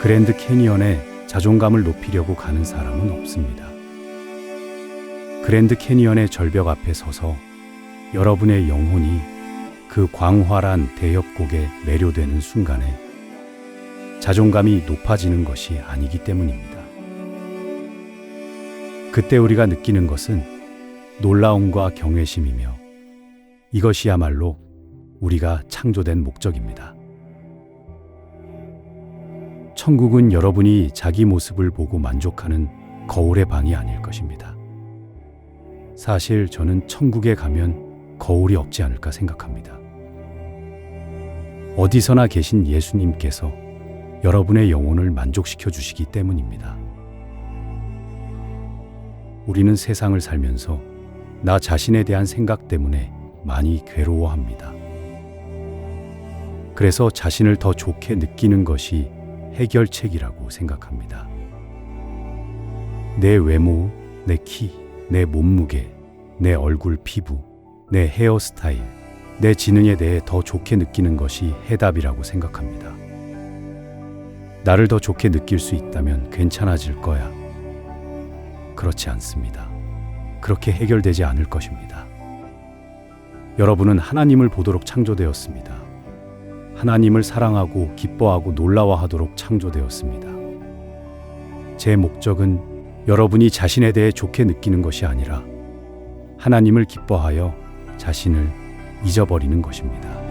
그랜드 캐니언에 자존감을 높이려고 가는 사람은 없습니다. 그랜드 캐니언의 절벽 앞에 서서 여러분의 영혼이 그 광활한 대협곡에 매료되는 순간에 자존감이 높아지는 것이 아니기 때문입니다. 그때 우리가 느끼는 것은 놀라움과 경외심이며 이것이야말로 우리가 창조된 목적입니다. 천국은 여러분이 자기 모습을 보고 만족하는 거울의 방이 아닐 것입니다. 사실 저는 천국에 가면 거울이 없지 않을까 생각합니다. 어디서나 계신 예수님께서 여러분의 영혼을 만족시켜 주시기 때문입니다. 우리는 세상을 살면서 나 자신에 대한 생각 때문에 많이 괴로워합니다. 그래서 자신을 더 좋게 느끼는 것이 해결책이라고 생각합니다. 내 외모, 내 키, 내 몸무게, 내 얼굴 피부, 내 헤어스타일, 내 지능에 대해 더 좋게 느끼는 것이 해답이라고 생각합니다. 나를 더 좋게 느낄 수 있다면 괜찮아질 거야. 그렇지 않습니다. 그렇게 해결되지 않을 것입니다. 여러분은 하나님을 보도록 창조되었습니다. 하나님을 사랑하고 기뻐하고 놀라워하도록 창조되었습니다. 제 목적은 여러분이 자신에 대해 좋게 느끼는 것이 아니라 하나님을 기뻐하여 자신을 잊어버리는 것입니다.